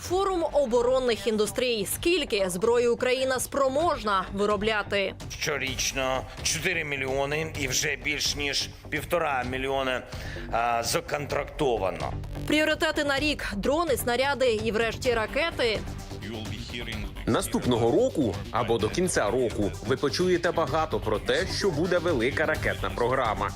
Форум оборонних індустрій. Скільки зброї Україна спроможна виробляти? Щорічно 4 мільйони і вже більш ніж півтора мільйона а, законтрактовано. Пріоритети на рік: дрони, снаряди і, врешті, ракети. Наступного року або до кінця року ви почуєте багато про те, що буде велика ракетна програма.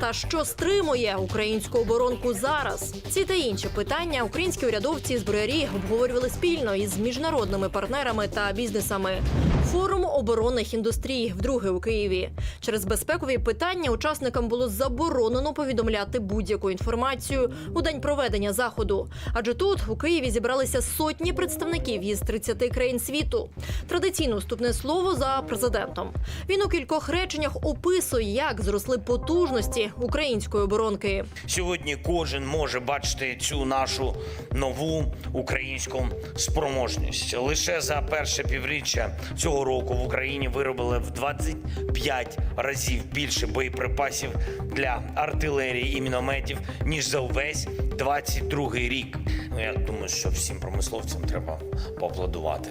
Та що стримує українську оборонку зараз? Ці та інші питання українські урядовці і зброярі обговорювали спільно із міжнародними партнерами та бізнесами. Форум оборонних індустрій вдруге у Києві. Через безпекові питання учасникам було заборонено повідомляти будь-яку інформацію у день проведення заходу. Адже тут у Києві зібралися сотні представників із 30 країн світу. Традиційно вступне слово за президентом. Він у кількох реченнях описує, як зросли потужності української оборонки. Сьогодні кожен може бачити цю нашу нову українську спроможність. Лише за перше півріччя цього року в Україні виробили в 25 разів більше боєприпасів для артилерії і мінометів ніж за увесь 22 рік. Ну я думаю, що всім промисловцям треба поаплодувати.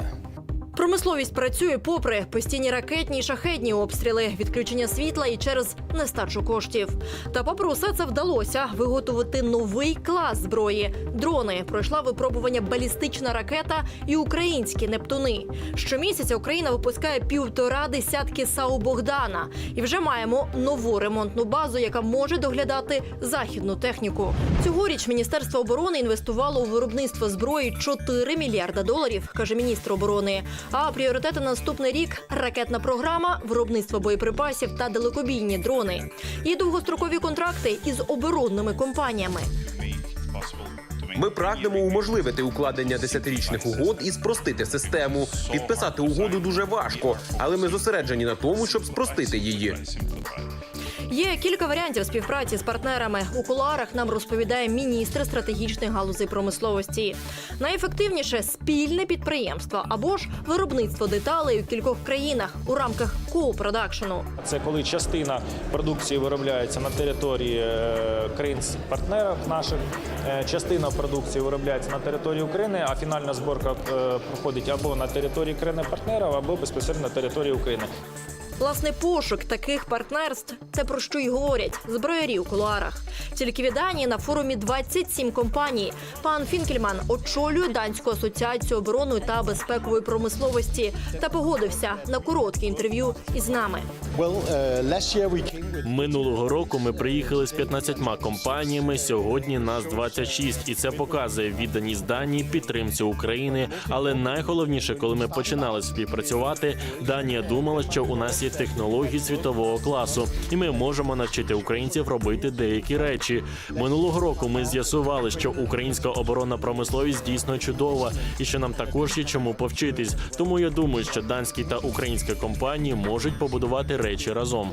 Промисловість працює попри постійні ракетні і шахедні обстріли, відключення світла і через нестачу коштів. Та попри усе це вдалося виготовити новий клас зброї. Дрони пройшла випробування балістична ракета і українські нептуни. Щомісяця Україна випускає півтора десятки САУ Богдана, і вже маємо нову ремонтну базу, яка може доглядати західну техніку. Цьогоріч Міністерство оборони інвестувало у виробництво зброї 4 мільярда доларів, каже міністр оборони. А пріоритети на наступний рік ракетна програма, виробництво боєприпасів та далекобійні дрони. І довгострокові контракти із оборонними компаніями. Ми прагнемо уможливити укладення десятирічних угод і спростити систему. Підписати угоду дуже важко, але ми зосереджені на тому, щоб спростити її. Є кілька варіантів співпраці з партнерами. У кулуарах нам розповідає міністр стратегічних галузей промисловості. Найефективніше спільне підприємство або ж виробництво деталей у кількох країнах у рамках коупродакшену. Це коли частина продукції виробляється на території е, країн-партнерів наших, е, частина продукції виробляється на території України, а фінальна зборка е, проходить або на території країни-партнерів, або безпосередньо на території України. Власне, пошук таких партнерств це про що й говорять зброярі у кулуарах. Тільки від Данії на форумі 27 компаній. Пан Фінкельман очолює данську асоціацію оборонної та безпекової промисловості та погодився на коротке інтерв'ю із нами. Uh, Минулого року ми приїхали з 15 компаніями. Сьогодні нас 26. і це показує відданість Данії підтримці України. Але найголовніше, коли ми починали співпрацювати, Данія думала, що у нас є технології світового класу, і ми можемо навчити українців робити деякі речі. Минулого року ми з'ясували, що українська оборонна промисловість дійсно чудова, і що нам також є чому повчитись. Тому я думаю, що данські та українські компанії можуть побудувати речі разом.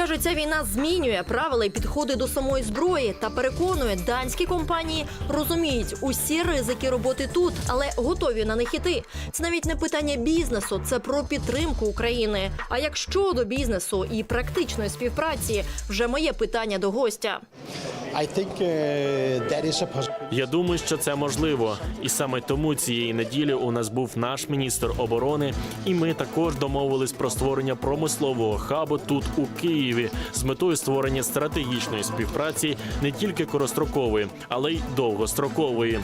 Каже, ця війна змінює правила і підходи до самої зброї та переконує, данські компанії розуміють усі ризики роботи тут, але готові на них іти. Це навіть не питання бізнесу, це про підтримку України. А як щодо бізнесу і практичної співпраці, вже моє питання до гостя. Uh. Я думаю, що це можливо, і саме тому цієї неділі у нас був наш міністр оборони, і ми також домовились про створення промислового хабу тут у Києві з метою створення стратегічної співпраці не тільки корострокової, але й довгострокової.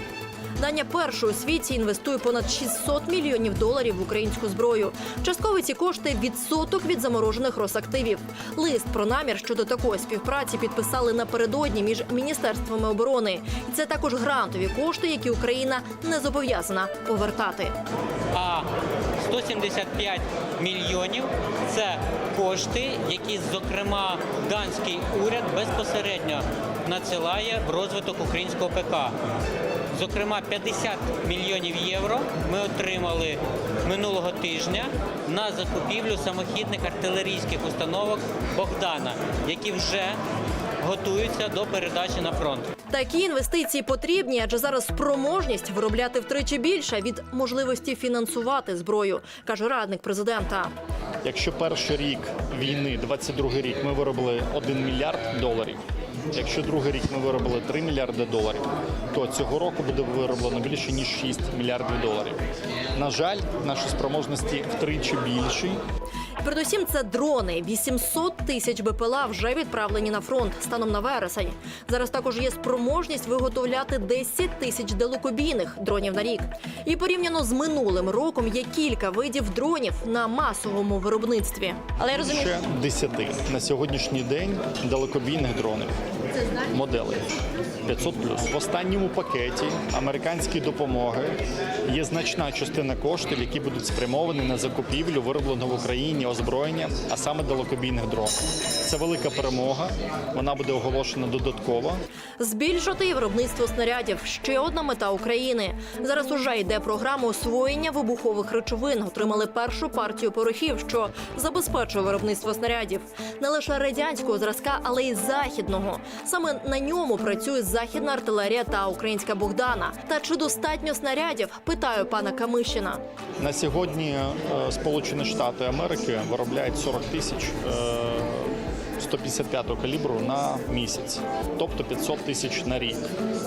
Данія першою у світі інвестує понад 600 мільйонів доларів в українську зброю. Частково ці кошти відсоток від заморожених Росактивів. Лист про намір щодо такої співпраці підписали напередодні між міністерствами оборони. І це також грантові кошти, які Україна не зобов'язана повертати. а 175 мільйонів це кошти, які, зокрема, данський уряд безпосередньо надсилає в розвиток українського ПК. Зокрема, 50 мільйонів євро ми отримали минулого тижня на закупівлю самохідних артилерійських установок Богдана, які вже готуються до передачі на фронт. Такі інвестиції потрібні, адже зараз спроможність виробляти втричі більша від можливості фінансувати зброю, каже радник президента. Якщо перший рік війни, 22 рік, ми виробили 1 мільярд доларів, Якщо другий рік ми виробили 3 мільярди доларів, то цього року буде вироблено більше ніж 6 мільярдів доларів. На жаль, наші спроможності втричі більші. Передусім, це дрони. 800 тисяч БПЛА вже відправлені на фронт станом на вересень. Зараз також є спроможність виготовляти 10 тисяч далекобійних дронів на рік. І порівняно з минулим роком є кілька видів дронів на масовому виробництві. Але я розумію, Ще 10 на сьогоднішній день далекобійних дронів моделей 500 В останньому пакеті американської допомоги є значна частина коштів, які будуть спрямовані на закупівлю виробленого в Україні озброєння, а саме далекобійних дронів. Це велика перемога. Вона буде оголошена додатково. збільшити і виробництво снарядів ще одна мета України. Зараз уже йде програма освоєння вибухових речовин. Отримали першу партію порохів, що забезпечує виробництво снарядів не лише радянського зразка, але й західного. Саме на ньому працює західна артилерія та українська Богдана. Та чи достатньо снарядів? Питаю пана Камишина. На сьогодні е, Сполучені Штати Америки виробляють 40 тисяч е, 155 калібру на місяць, тобто 500 тисяч на рік.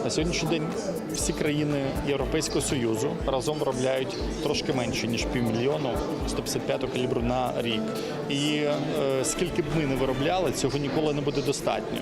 На сьогоднішній день всі країни Європейського Союзу разом виробляють трошки менше ніж півмільйону 155 калібру на рік. І е, скільки б ми не виробляли, цього ніколи не буде достатньо.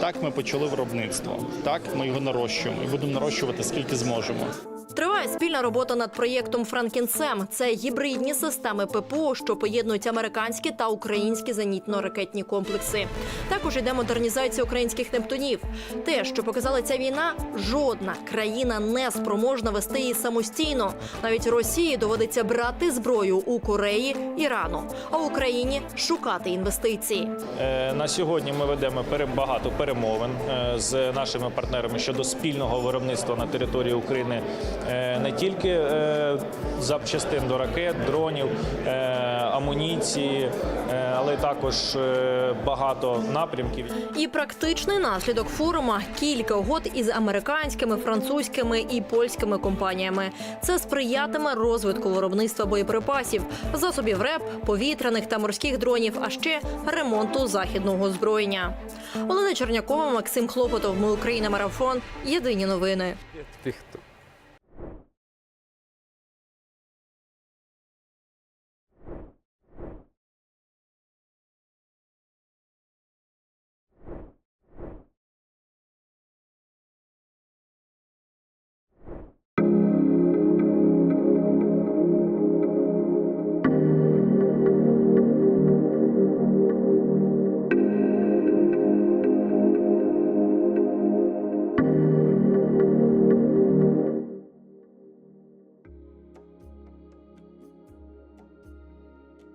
Так ми почали виробництво. Так ми його нарощуємо і будемо нарощувати скільки зможемо. Триває спільна робота над проєктом Франкінсем. Це гібридні системи ППО, що поєднують американські та українські зенітно-ракетні комплекси. Також йде модернізація українських нептунів. Те, що показала ця війна, жодна країна не спроможна вести її самостійно. Навіть Росії доводиться брати зброю у Кореї, Ірану, а Україні шукати інвестиції. Е, На сьогодні ми ведемо багато перемовин е, з нашими партнерами щодо спільного виробництва на території України не тільки е, запчастин до ракет, дронів, е, амуніції, е, але також е, багато напрямків. І практичний наслідок форуму кілька угод із американськими, французькими і польськими компаніями. Це сприятиме розвитку виробництва боєприпасів, засобів РЕП, повітряних та морських дронів, а ще ремонту західного озброєння. Олена Чернякова, Максим Хлопотов. Ми Україна. Марафон. Єдині новини.